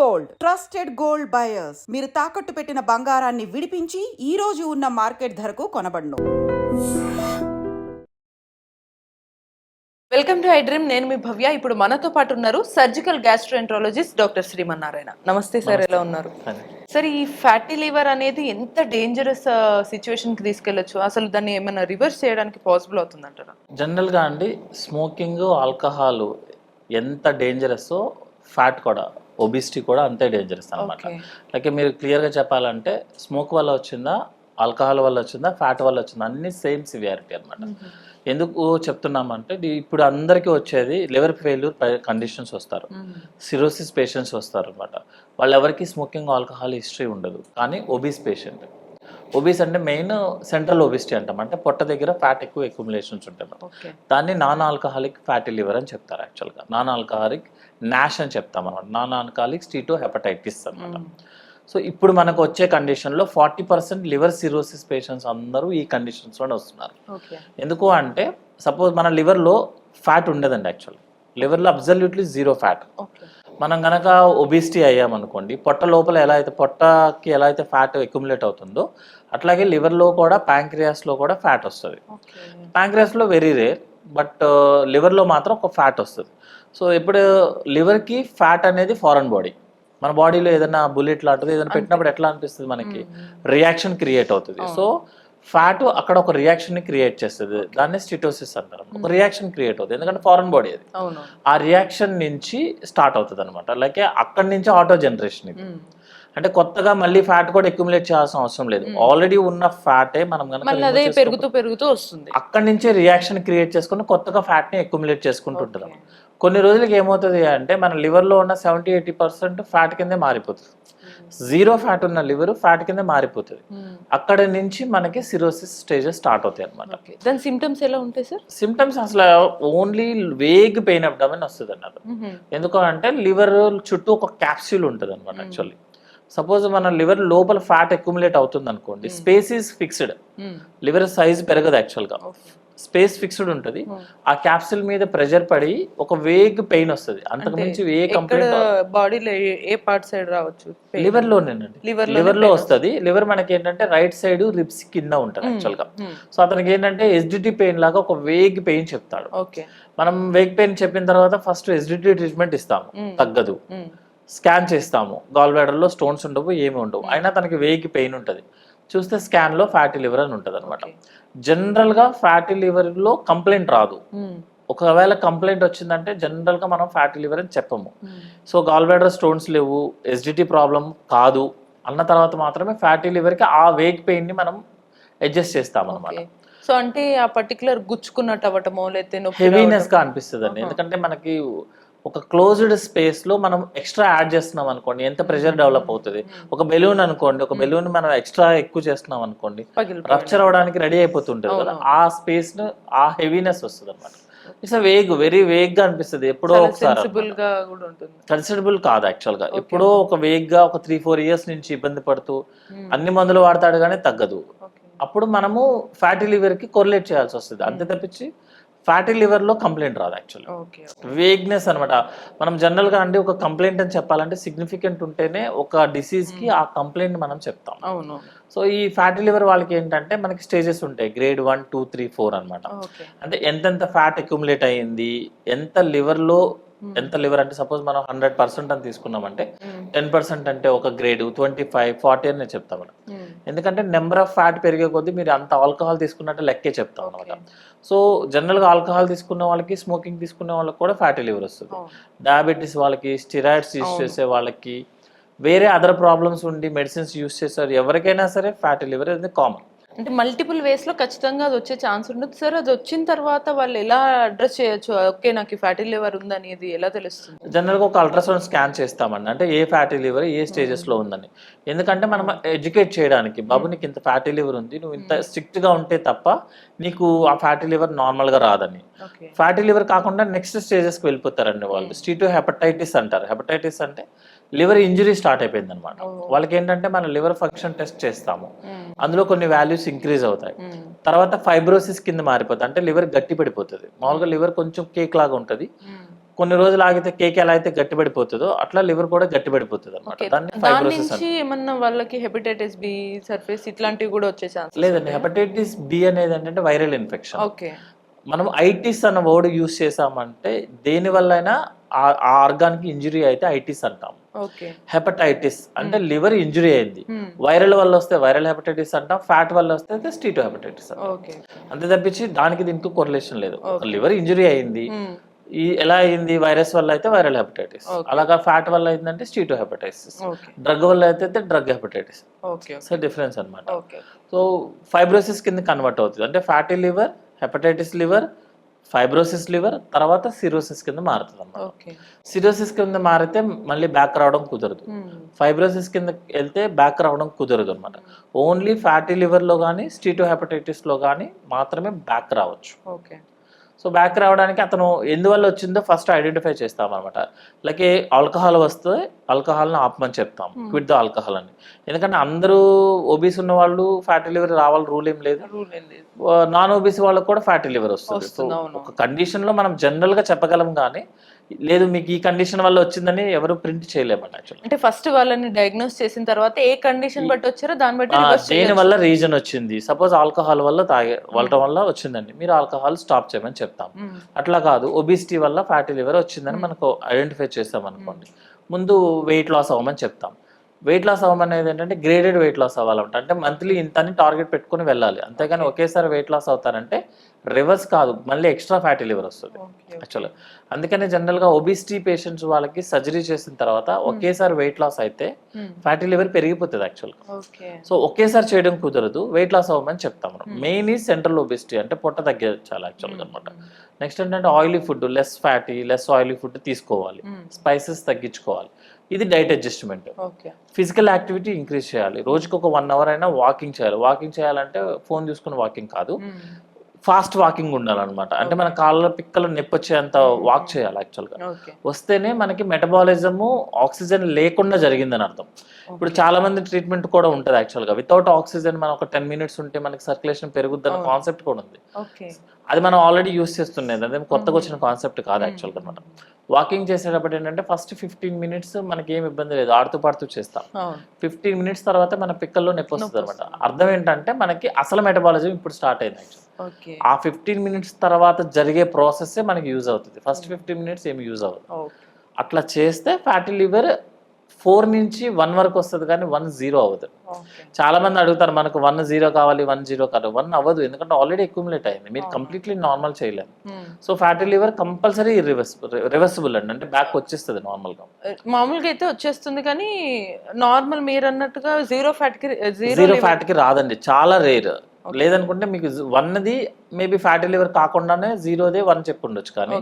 Gold. Trusted gold buyers. మీరు తాకట్టు పెట్టిన బంగారాన్ని విడిపించి ఈ రోజు ఉన్న మార్కెట్ ధరకు కొనబడును. Welcome to iDream. నేను మీ భవ్య. ఇప్పుడు మనతో పాటు ఉన్నారు సర్జికల్ గ్యాస్ట్రోఎంట్రాలజిస్ట్ డాక్టర్ శ్రీమన్నారాయణ. నమస్తే సార్ ఎలా ఉన్నారు? సార్ ఈ ఫ్యాటీ లివర్ అనేది ఎంత డేంజరస్ సిచ్యువేషన్కి తీసుకెళ్ళొచ్చు అసలు దాన్ని ఏమైనా రివర్స్ చేయడానికి పాసిబుల్ అవుతుందంటారా? జనరల్గా అండి స్మోకింగ్ ఆల్కహాల్ ఎంత డేంజరస్ ఫ్యాట్ కూడా ఒబిసిటీ కూడా అంతే డేంజరస్ అనమాట. లైక్ మీరు క్లియర్గా చెప్పాలంటే స్మోక్ వల్ల వచ్చిందా ఆల్కహాల్ వల్ల వచ్చిందా ఫ్యాట్ వల్ల వచ్చిందా అన్ని సేమ్ సివియారిటీ అనమాట ఎందుకు చెప్తున్నామంటే ఇప్పుడు అందరికీ వచ్చేది లివర్ ఫెయిల్యూర్ కండిషన్స్ వస్తారు. సిరోసిస్ పేషెంట్స్ వస్తారు అనమాట వాళ్ళు ఎవరికి స్మోకింగ్ ఆల్కహాల్ హిస్టరీ ఉండదు. కానీ ఒబీస్ పేషెంట్ ఒబీస్ అంటే మెయిన్ సెంట్రల్ ఒబిసిటీ అంటాం. అంటే పొట్ట దగ్గర ఫ్యాట్ ఎక్కువ ఎక్యుములేషన్స్ ఉంటాయి. ఓకే. దాన్ని నాన్ ఆల్కహాలిక్ ఫ్యాటీ లివర్ అని చెప్తారు యాక్చువల్గా నాన్ ఆల్కహాలిక్ నాష్ అని చెప్తాం అనమాట. నాన్ ఆల్కహాలిక్ స్టీటో హెపటైటిస్ అనమాట సో ఇప్పుడు మనకు వచ్చే కండిషన్లో forty percent liver cirrhosis patients అందరూ ఈ కండిషన్స్లోనే వస్తున్నారు. ఎందుకు అంటే సపోజ్ మన లివర్లో ఫ్యాట్ ఉండదండి యాక్చువల్ లివర్లో అబ్జల్యూట్లీ జీరో ఫ్యాట్ మనం కనుక ఒబిసిటీ అయ్యామనుకోండి పొట్ట లోపల ఎలా అయితే పొట్టకి ఎలా అయితే ఫ్యాట్ అక్యుములేట్ అవుతుందో అట్లాగే లివర్లో కూడా ప్యాంక్రియాస్లో కూడా ఫ్యాట్ వస్తుంది. ప్యాంక్రియాస్లో వెరీ రేర్ బట్ లివర్లో మాత్రం ఒక ఫ్యాట్ వస్తుంది. సో ఇప్పుడు లివర్కి ఫ్యాట్ అనేది ఫారెన్ బాడీ మన బాడీలో ఏదైనా బుల్లెట్ లాంటిది ఏదైనా పెట్టినప్పుడు ఎట్లా అనిపిస్తుంది మనకి? రియాక్షన్ క్రియేట్ అవుతుంది. సో ఫ్యాట్ అక్కడ ఒక రియాక్షన్ని క్రియేట్ చేస్తుంది. దాన్ని స్టిటోసిస్ అంటారు. ఒక రియాక్షన్ క్రియేట్ అవుతుంది. ఎందుకంటే ఫారెన్ బాడీ అది. ఆ రియాక్షన్ నుంచి స్టార్ట్ అవుతుంది అనమాట అలాగే అక్కడి నుంచి ఆటో జనరేషన్ ఇది. మ్మ్. అంటే కొత్తగా మళ్ళీ ఫ్యాట్ కూడా అక్యుములేట్ చేయాల్సిన అవసరం లేదు. ఆల్రెడీ ఉన్న ఫ్యాటే మనం మళ్ళీ అదే పెరుగుతూ పెరుగుతూ వస్తుంది. అక్కడి నుంచే రియాక్షన్ క్రియేట్ చేసుకుని కొత్తగా ఫ్యాట్ని అక్యుములేట్ అన్నమాట. కొన్ని రోజులకి ఏమవుతుంది అంటే మన liver లో ఉన్న సెవెంటీ ఎయిటీ పర్సెంట్ ఫ్యాట్ కిందే మారిపోతుంది. జీరో ఫ్యాట్ ఉన్న లివర్ ఫ్యాట్ కిందే మారిపోతుంది. అక్కడ నుంచి మనకి సిరోసిస్ స్టేజెస్ స్టార్ట్ అవుతాయి అనమాట దాని సిమ్టమ్స్ ఎలా ఉంటాయి సార్? సిమ్టమ్స్ అసలు ఓన్లీ వేగ్ పెయిన్ అబ్డామిన్ వస్తుంది అన్నమాట ఎందుకు అంటే లివర్ చుట్టూ ఒక క్యాప్సూల్ ఉంటుంది అనమాట యాక్చువల్లీ సపోజ్ మన లివర్ లోపల ఫ్యాట్ అక్యుములేట్ అవుతుంది అనుకోండి space is fixed. Liver size పెరగదు యాక్చువల్గా. స్పేస్ ఫిక్స్డ్ ఉంటుంది. ఆ క్యాప్సూల్ మీద ప్రెషర్ పడి ఒక వేగ్ పెయిన్ వస్తుంది. అంతకు మించి ఏ ఎక్కడ కంప్లైంట్ బాడీలో ఏ పార్ట్ సైడ్ రావచ్చు లివర్ లోనేనండి లోనే లివర్లో వస్తుంది. లివర్ మనకి ఏంటంటే రైట్ సైడ్ రిబ్స్ కింద ఉంటుంది యాక్చువల్గా సో అతనికి ఏంటంటే ఎస్డిటి పెయిన్ లాగా ఒక వేగ్ పెయిన్ చెప్తాడు. ఓకే. మనం వేగ్ పెయిన్ చెప్పిన తర్వాత ఫస్ట్ ఎస్డిటి ట్రీట్మెంట్ ఇస్తాము. తగ్గదు. స్కాన్ చేస్తాము. గాల్లో స్టోన్స్ ఉండవు ఏమి ఉండవు. అయినా తనకి వేగి పెయిన్ ఉంటుంది. చూస్తే స్కాన్లో ఫ్యాటీ లివర్ అని ఉంటుంది అనమాట జనరల్గా ఫ్యాటీ లివర్లో కంప్లైంట్ రాదు ఒకవేళ కంప్లైంట్ వచ్చిందంటే జనరల్గా మనం ఫ్యాటీ లివర్ అని చెప్పము. సో గాల్ బ్లాడర్ స్టోన్స్ లేవు ఎస్డిటి ప్రాబ్లం కాదు అన్న తర్వాత మాత్రమే ఫ్యాటీ లివర్కి ఆ వేగ్ పెయిన్ని మనం అడ్జస్ట్ చేస్తాం అనమాట సో అంటే ఆ పర్టికులర్ గుచ్చుకున్నట్టు అవ్వటమో లేకపోతే నొప్పి హెవీనెస్గా అనిపిస్తుంది అండి ఎందుకంటే మనకి ఒక క్లోజ్డ్ స్పేస్లో మనం ఎక్స్ట్రా యాడ్ చేస్తున్నాం అనుకోండి ఎంత ప్రెషర్ డెవలప్ అవుతుంది? ఒక బెలూన్ అనుకోండి ఒక బెలూన్ మనం ఎక్స్ట్రా ఎక్కువ చేస్తున్నాం అనుకోండి రప్చర్ అవడానికి రెడీ అయిపోతుంటది కదా. ఆ స్పేస్ను ఆ హెవీనెస్ వస్తుంది అనమాట ఇట్స్ వేగ్ వెరీ వేగ్గా అనిపిస్తుంది. ఎప్పుడో ఒకసారి కన్సిడరబుల్ కాదు యాక్చువల్గా. ఎప్పుడో ఒక వేగ్గా ఒక త్రీ ఫోర్ ఇయర్స్ నుంచి ఇబ్బంది పడుతూ అన్ని మందులు వాడతాడు కానీ తగ్గదు. అప్పుడు మనము ఫ్యాటీ లివర్కి కొరిలేట్ చేయాల్సి వస్తుంది. అంతే తప్పించి ఫ్యాటీ లివర్లో కంప్లైంట్ రాదు యాక్చువల్లీ. ఓకే వేగ్నెస్ అనమాట మనం జనరల్గా అంటే ఒక కంప్లైంట్ అని చెప్పాలంటే సిగ్నిఫికెంట్ ఉంటేనే ఒక డిసీజ్కి ఆ కంప్లైంట్ మనం చెప్తాం. అవును. సో ఈ ఫ్యాటీ లివర్ వాళ్ళకి ఏంటంటే మనకి స్టేజెస్ ఉంటాయి. Grade one two three four అనమాట అంటే ఎంతెంత ఫ్యాట్ అక్యుములేట్ అయ్యింది ఎంత లివర్లో ఎంత లివర్ అంటే సపోజ్ మనం హండ్రెడ్ పర్సెంట్ అని తీసుకున్నామంటే టెన్ పర్సెంట్ అంటే ఒక గ్రేడ్ ట్వంటీ ఫైవ్ ఫార్టీ అని నేను చెప్తాను ఎందుకంటే నెంబర్ ఆఫ్ ఫ్యాట్ పెరిగే కొద్దీ మీరు అంత ఆల్కహాల్ తీసుకున్నట్టు లెక్కే చెప్తాం అనమాట. సో జనరల్గా ఆల్కహాల్ తీసుకున్న వాళ్ళకి స్మోకింగ్ తీసుకునే వాళ్ళకి కూడా ఫ్యాటీ లివర్ వస్తుంది. డయాబెటీస్ వాళ్ళకి స్టిరాయిడ్స్ యూస్ చేసే వాళ్ళకి వేరే అదర్ ప్రాబ్లమ్స్ ఉండి మెడిసిన్స్ యూస్ చేస్తారు ఎవరికైనా సరే ఫ్యాటీ లివర్ అనేది కామన్. అంటే మల్టిపుల్ వేస్లో ఖచ్చితంగా అది వచ్చే ఛాన్స్ ఉంటుంది సార్ అది వచ్చిన తర్వాత వాళ్ళు ఎలా అడ్రస్ చేయొచ్చు? ఓకే నాకు ఫ్యాటీ లివర్ ఉందనేది ఎలా తెలుస్తుంది? జనరల్గా ఒక అల్ట్రాసౌండ్ స్కాన్ చేస్తామండి. అంటే ఏ ఫ్యాటీ లివర్ ఏ stages లో ఉందని. ఎందుకంటే మనం ఎడ్యుకేట్ చేయడానికి. బాబు నీకు ఇంత ఫ్యాటీ లివర్ ఉంది నువ్వు ఇంత strict గా ఉంటే తప్ప నీకు ఆ ఫ్యాటీ లివర్గా రాదని. ఫ్యాటీ లివర్ కాకుండా నెక్స్ట్ స్టేజెస్కి వెళ్ళిపోతారండి వాళ్ళు. స్టీటో హెపటైటిస్ అంటారు. హెపటైటిస్ అంటే లివర్ ఇంజరీ స్టార్ట్ అయిపోయింది అనమాట వాళ్ళకి ఏంటంటే మన లివర్ ఫంక్షన్ టెస్ట్ చేస్తాము. అందులో కొన్ని వాల్యూస్ ఇంక్రీజ్ అవుతాయి. తర్వాత ఫైబ్రోసిస్ కింద మారిపోతుంది అంటే లివర్ గట్టి పడిపోతుంది. మామూలుగా లివర్ కొంచెం కేక్ లాగా ఉంటుంది. కొన్ని రోజులు ఆగితే కేక్ ఎలా అయితే గట్టిపడిపోతుందో అట్లా లివర్ కూడా గట్టిపడిపోతుంది అనమాట దాన్ని ఏమన్నా వాళ్ళకి హెపటైటిస్ బి సర్ఫేస్ ఇట్లాంటివి కూడా వచ్చే ఛాన్స్ లేదండి. హెపటైటిస్ బి అనేది ఏంటంటే వైరల్ ఇన్ఫెక్షన్. ఓకే. మనం ఐటిస్ అన్న వర్డ్ యూస్ చేసామంటే దేని వల్ల ఆ ఆర్గాన్కి ఇంజురీ అయితే ఐటిస్ అంటాం. ఓకే. హెపటైటిస్ అంటే లివర్ ఇంజురీ అయింది. Hmm. వైరల్ వల్ల వస్తే వైరల్ హెపటైటిస్ అంటాం ఫ్యాట్ వల్ల వస్తే స్టీటో హెపటైటిస్ అంతే తప్పించి దానికి దీనికి కొరిలేషన్ లేదు. లివర్ ఇంజురీ అయింది. Hmm. ఈ ఎలా అయింది వైరస్ వల్ల అయితే వైరల్ హెపటైటిస్. అలాగా ఫ్యాట్ వల్ల అయిందంటే స్టీటో హెపటైటిస్ డ్రగ్ వల్ల అయితే డ్రగ్ హెపటైటిస్. సో డిఫరెన్స్ అన్నమాట. ఓకే. సో ఫైబ్రోసిస్ కింద కన్వర్ట్ అవుతుంది. అంటే fatty liver hepatitis liver fibrosis liver తర్వాత సిరోసిస్ కింద మారుతుంది అన్నమాట సిరోసిస్ కింద మారితే మళ్ళీ బ్యాక్ రావడం కుదరదు. ఫైబ్రోసిస్ కింద వెళ్తే బ్యాక్ రావడం కుదరదు అనమాట ఓన్లీ ఫ్యాటీ లివర్లో కానీ స్టీటో హెపటైటిస్లో కానీ మాత్రమే బ్యాక్ రావచ్చు. ఓకే. సో బ్యాక్ రావడానికి అతను ఎందువల్ల వచ్చిందో ఫస్ట్ ఐడెంటిఫై చేస్తాం అనమాట లైక్ ఆల్కహాల్ వస్తే ఆల్కహాల్ని ఆపమని చెప్తాం. క్విట్ ద ఆల్కహాల్ అని. ఎందుకంటే అందరూ ఒబీస్ ఉన్న వాళ్ళు ఫ్యాటీ లివర్ రావాలి రూల్ ఏం లేదు. నాన్ ఓబీసీ వాళ్ళకి కూడా ఫ్యాటీ లివర్ వస్తుంది. ఒక కండిషన్లో మనం జనరల్గా చెప్పగలం కానీ లేదు మీకు ఈ కండిషన్ వల్ల వచ్చిందని ఎవరు ప్రింట్ చేయలేమండి యాక్చువల్లీ అంటే ఫస్ట్ వాళ్ళని డయాగ్నోస్ చేసిన తర్వాత ఏ కండిషన్ బట్టి వచ్చారో దాన్ని బట్టి దేని. వల్ల రీజన్ వచ్చింది? సపోజ్ ఆల్కహాల్ వల్ల తాగే వాళ్ళ వల్ల వచ్చిందండి. మీరు ఆల్కహాల్ స్టాప్ చేయమని చెప్తాం. అట్లా కాదు. ఒబిసిటీ వల్ల ఫ్యాటీ లివర్ వచ్చిందని మనకు ఐడెంటిఫై చేస్తాం అనుకోండి ముందు వెయిట్ లాస్ అవ్వమని చెప్తాం. వెయిట్ లాస్ అవ్వమనేది ఏంటంటే గ్రేడెడ్ వెయిట్ లాస్ అవ్వాలంట. అంటే మంత్లీ ఇంత అని టార్గెట్ పెట్టుకుని వెళ్ళాలి. అంతేగాని ఒకేసారి వెయిట్ లాస్ అవుతారంటే రివర్స్ కాదు మళ్ళీ ఎక్స్ట్రా ఫ్యాటీ లివర్ వస్తుంది. యాక్చువల్గా అందుకని జనరల్గా ఒబిసిటీ పేషెంట్స్ వాళ్ళకి సర్జరీ చేసిన తర్వాత ఒకేసారి వెయిట్ లాస్ అయితే Hmm. ఫ్యాటీ లివర్ పెరిగిపోతుంది యాక్చువల్గా ఓకే సో ఒకేసారి చేయడం కుదరదు వెయిట్ లాస్ అవ్వమని చెప్తాం మనం మెయిన్ ఈ సెంట్రల్ ఒబిసిటీ అంటే పొట్ట తగ్గించాలి యాక్చువల్గా అనమాట నెక్స్ట్ ఏంటంటే oily food less fatty less oily food తీసుకోవాలి. Hmm. స్పైసెస్ తగ్గించుకోవాలి. ఇది diet adjustment physical activity increase చేయాలి. రోజుకి ఒక వన్ అవర్ అయినా వాకింగ్ చేయాలి. వాకింగ్ చేయాలంటే ఫోన్ చూసుకుని వాకింగ్ కాదు. ఫాస్ట్ వాకింగ్ ఉండాలన్నమాట. అంటే మన కాళ్ళ పిక్కలు నొప్పి వచ్చేంత వాక్ చేయాలి యాక్చువల్గా. వస్తేనే మనకి మెటబాలిజము ఆక్సిజన్ లేకుండా జరిగిందని అర్థం. ఇప్పుడు చాలా మంది ట్రీట్మెంట్ కూడా ఉంటుంది యాక్చువల్గా. వితౌట్ ఆక్సిజన్ మనం ఒక టెన్ మినిట్స్ ఉంటే మనకి సర్క్యులేషన్ పెరుగుద్దన్న కాన్సెప్ట్ కూడా ఉంది. అది మనం ఆల్రెడీ యూస్ చేస్తుండేది అదే కొత్తగా వచ్చిన కాన్సెప్ట్ కాదు యాక్చువల్గా అనమాట వాకింగ్ చేసేటప్పుడు ఏంటంటే ఫస్ట్ ఫిఫ్టీన్ మినిట్స్ మనకి ఏం ఇబ్బంది లేదు. ఆడుతూ పాడుతూ చేస్తాం. ఫిఫ్టీన్ మినిట్స్ తర్వాత మన పిక్కల్లో నొప్పి వస్తుంది. అనమాట అర్థం ఏంటంటే మనకి అసలు మెటబాలిజం ఇప్పుడు స్టార్ట్ అయింది యాక్చువల్ ఆ ఫిఫ్టీన్ మినిట్స్ తర్వాత జరిగే ప్రాసెస్ మనకి యూజ్ అవుతుంది. ఫస్ట్ ఫిఫ్టీన్ మినిట్స్ ఏమి యూజ్ అవ్వదు. అట్లా చేస్తే ఫ్యాటీ లివర్ ఫోర్ నుంచి వన్ వరకు వస్తుంది కానీ వన్ జీరో అవ్వదు. చాలా మంది అడుగుతారు మనకు వన్ జీరో కావాలి వన్ జీరో కావాలి వన్ అవ్వదు. ఎందుకంటే ఆల్రెడీ అక్యుములేట్ అయింది. మీరు కంప్లీట్లీ నార్మల్ చేయలేము. So fatty liver compulsory reversible reversible అండి. అంటే బ్యాక్ వచ్చేస్తుంది నార్మల్గా మామూలుగా అయితే వచ్చేస్తుంది కానీ నార్మల్ మీరు అన్నట్టుగా జీరో ఫ్యాట్కి జీరో ఫ్యాట్కి రాదండి. చాలా రేర్ లేదనుకుంటే మీకు వన్ది మేబీ ఫ్యాటీ లివర్ కాకుండానే జీరోదే వన్ చెప్పి ఉండొచ్చు కానీ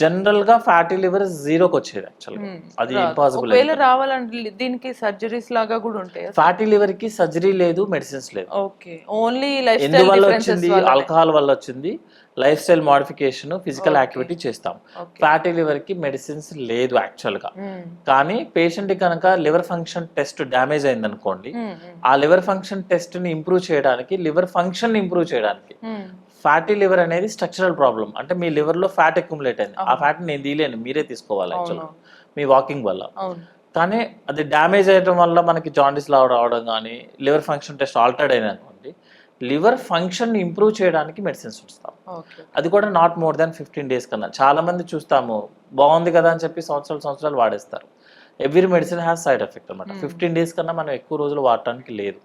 జనరల్గా ఫ్యాటీ లివర్ జీరోకి వచ్చేది యాక్చువల్గా అది ఇంపాసిబుల్ ఒకవేళ రావాలంటే దీనికి సర్జరీస్ లాగా కూడా ఉంటాయి ఫ్యాటీ లివర్కి సర్జరీ లేదు మెడిసిన్స్ లేదు ఓకే ఓన్లీ లైఫ్ ఎందువల్ల వచ్చింది? ఆల్కహాల్ వల్ల వచ్చింది. Life style modification physical activity చేస్తాం. ఫ్యాటీ లివర్కి మెడిసిన్స్ లేదు యాక్చువల్గా. Hmm. కానీ పేషెంట్ కనుక లివర్ ఫంక్షన్ టెస్ట్ డ్యామేజ్ అయింది అనుకోండి ఆ లివర్ ఫంక్షన్ టెస్ట్ని ఇంప్రూవ్ చేయడానికి లివర్ ఫంక్షన్ ఇంప్రూవ్ చేయడానికి Hmm. ఫ్యాటీ లివర్ అనేది స్ట్రక్చరల్ ప్రాబ్లం అంటే మీ liver లో ఫ్యాట్ అక్యుములేట్ అయింది. ఆ ఫ్యాట్ నేను తీయలేను మీరే తీసుకోవాలి యాక్చువల్ మీ వాకింగ్ వల్ల. కానీ అది డ్యామేజ్ అయ్యడం వల్ల మనకి జాండీస్ రావడం కానీ లివర్ ఫంక్షన్ టెస్ట్ ఆల్టర్డ్ అయిన అనుకోండి లివర్ ఫంక్షన్ ఇంప్రూవ్ చేయడానికి మెడిసిన్స్ ఇస్తాం అది కూడా not more than fifteen days కన్నా. చాలా మంది చూస్తాము బాగుంది కదా అని చెప్పి సంవత్సరాలు సంవత్సరాలు వాడేస్తారు. Every medicine has side effect అనమాట ఫిఫ్టీన్ డేస్ కన్నా మనం ఎక్కువ రోజులు వాడటానికి లేదు.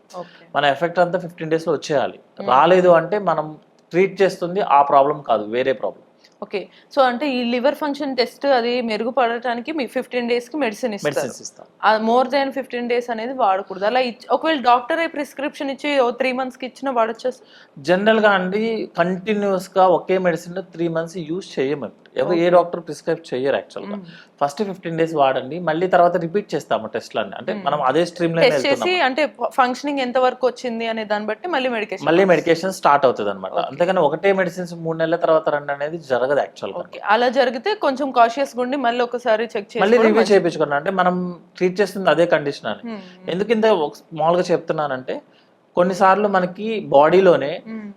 మన ఎఫెక్ట్ అంతా ఫిఫ్టీన్ డేస్లో వచ్చేయాలి. రాలేదు అంటే మనం ట్రీట్ చేస్తుంది ఆ ప్రాబ్లం కాదు వేరే ప్రాబ్లం. ఓకే. సో అంటే ఈ లివర్ ఫంక్షన్ టెస్ట్ అది మెరుగుపడటానికి మీ ఫిఫ్టీన్ డేస్కి మెడిసిన్ ఇస్తారు. మోర్ దాన్ ఫిఫ్టీన్ డేస్ అనేది వాడకూడదు. అలా ఒకవేళ డాక్టర్ ప్రిస్క్రిప్షన్ ఇచ్చి ఓ త్రీ మంత్స్కి ఇచ్చిన వాడొచ్చు జనరల్గా అండి కంటిన్యూస్గా ఒకే మెడిసిన్ త్రీ మంత్స్ యూజ్ చేయమని ఎవరు ఏ డాక్టర్ ప్రిస్క్రైబ్ చేయరు యాక్చువల్గా. ఫస్ట్ ఫిఫ్టీన్ డేస్ వాడండి మళ్ళీ తర్వాత రిపీట్ చేస్తాము టెస్ట్లన్నీ. అంటే మనం అదే స్ట్రీమ్ లైన్ టెస్ట్ చేసి అంటే ఫంక్షనింగ్ ఎంత వరకు వచ్చింది అనే దాన్ని బట్టి మళ్ళీ మెడికేషన్ మళ్ళీ మెడికేషన్ స్టార్ట్ అవుతుంది అనమాట అంతేగాని ఒకటే మెడిసిన్స్ మూడు నెలల తర్వాత రండి అనేది జరగదు యాక్చువల్గా ఓకే అలా జరిగితే కొంచెం కాషియస్ గుండి మళ్ళీ ఒకసారి చెక్ మళ్ళీ చేసి రివ్యూ చేయించుకున్నా అంటే మనం ట్రీట్ చేస్తుంది అదే కండిషన్ అని. ఎందుకు ఇంత స్మాల్గా చెప్తున్నానంటే కొన్నిసార్లు మనకి బాడీలోనే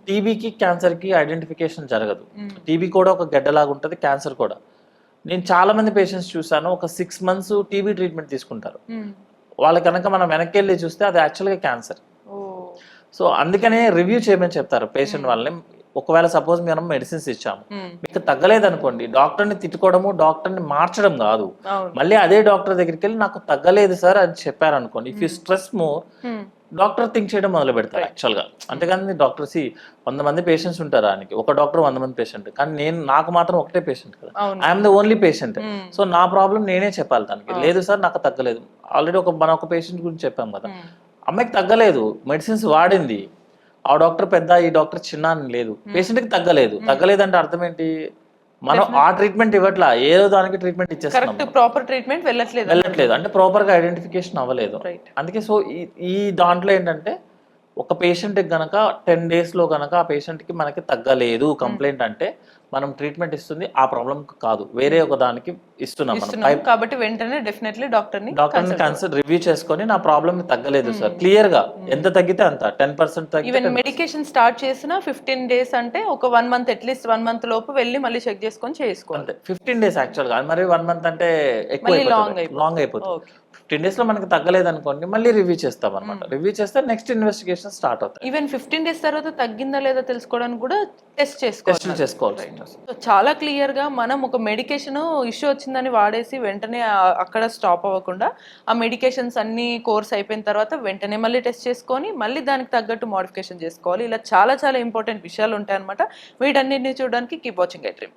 టీబీకి క్యాన్సర్కి ఐడెంటిఫికేషన్ జరగదు. టీబీ కూడా ఒక గడ్డలాగా ఉంటుంది క్యాన్సర్ కూడా. నేను చాలా మంది పేషెంట్స్ చూసాను ఒక సిక్స్ మంత్స్ టీబీ ట్రీట్మెంట్ తీసుకుంటారు. వాళ్ళ కనుక మనం వెనక్కి వెళ్ళి చూస్తే అది యాక్చువల్గా క్యాన్సర్ సో అందుకనే రివ్యూ చేయమని చెప్తారు పేషెంట్ వాళ్ళని. ఒకవేళ సపోజ్ మనం మెడిసిన్స్ ఇచ్చాము. మ్మ్. మీకు తగ్గలేదు అనుకోండి డాక్టర్ని తిట్టుకోవడము డాక్టర్ని మార్చడం కాదు. మళ్ళీ అదే డాక్టర్ దగ్గరికి వెళ్ళి నాకు తగ్గలేదు సార్ అని చెప్పారు అనుకోండి if you stress more. Doctor think చేయడం మొదలు పెడతారు యాక్చువల్గా అంతేగాని డాక్టర్ సి వంద మంది పేషెంట్స్ ఉంటారు ఆయనకి ఒక డాక్టర్ వంద మంది పేషెంట్ కానీ నేను నాకు మాత్రం ఒకటే పేషెంట్ కదా. I'm the only patient. So నా ప్రాబ్లం నేనే చెప్పాలి తనకి. లేదు సార్ నాకు తగ్గలేదు. ఆల్రెడీ ఒక మన ఒక పేషెంట్ గురించి చెప్పాం కదా. మ్మ్. అమ్మాయికి తగ్గలేదు. మెడిసిన్స్ వాడింది. ఆ డాక్టర్ పెద్ద ఈ డాక్టర్ చిన్న అని లేదు. పేషెంట్కి తగ్గలేదు. తగ్గలేదు అంటే అర్థం ఏంటి మనం ఆ ట్రీట్మెంట్ ఇవ్వట్లా. ఏదో దానికి ట్రీట్మెంట్ కరెక్ట్ ప్రాపర్ ట్రీట్మెంట్ వెళ్ళట్లేదు వెళ్ళట్లేదు. అంటే ప్రాపర్గా ఐడెంటిఫికేషన్ అవ్వలేదు. అందుకే సో ఈ దాంట్లో ఏంటంటే ఒక పేషెంట్ గనక టెన్ డేస్లో గనక ఆ పేషెంట్కి మనకి తగ్గలేదు కంప్లైంట్ అంటే మనం ట్రీట్మెంట్ ఇస్తుంది ఆ ప్రాబ్లం కాదు. వేరే ఒక దానికి ఇస్తున్నాం మనం. కాబట్టి వెంటనే డెఫినెట్లీ డాక్టర్ని డాక్టర్ని కన్సల్ట్ రివ్యూ చేసుకొని నా ప్రాబ్లమ్ తగ్గలేదు సార్. క్లియర్గా ఎంత తగ్గితే అంత. Ten percent even medication start చేసిన ఫిఫ్టీన్ డేస్ అంటే ఒక one month at least one month లోపు వెళ్ళి మళ్ళీ చెక్ చేసుకొని చేసుకోవాలి. ఫిఫ్టీన్ డేస్ యాక్చువల్గా. మరి వన్ మంత్ అంటే ఎక్కువ. లాంగ్ అయిపోతుంది. ఫిఫ్టీన్ డేస్లో మనకి తగ్గలేదు అనుకోండి మళ్ళీ రివ్యూ చేస్తాం అనమాట రివ్యూ చేస్తే నెక్స్ట్ ఇన్వెస్టిగేషన్ స్టార్ట్ అవుతాయి. ఈవెన్ ఫిఫ్టీన్ డేస్ తర్వాత తగ్గిందా లేదా తెలుసుకోవడానికి కూడా టెస్ట్ చేసుకోవాలి. సో చాలా క్లియర్గా మనం ఒక మెడికేషన్ ఇష్యూ వచ్చిందని వాడేసి వెంటనే అక్కడ స్టాప్ అవ్వకుండా ఆ మెడికేషన్స్ అన్ని కోర్స్ అయిపోయిన తర్వాత వెంటనే మళ్ళీ టెస్ట్ చేసుకొని మళ్ళీ దానికి తగ్గట్టు మోడిఫికేషన్ చేసుకోవాలి. ఇలా చాలా చాలా ఇంపార్టెంట్ విషయాలు ఉంటాయి అనమాట వీటన్నిటిని చూడడానికి keep watching iDream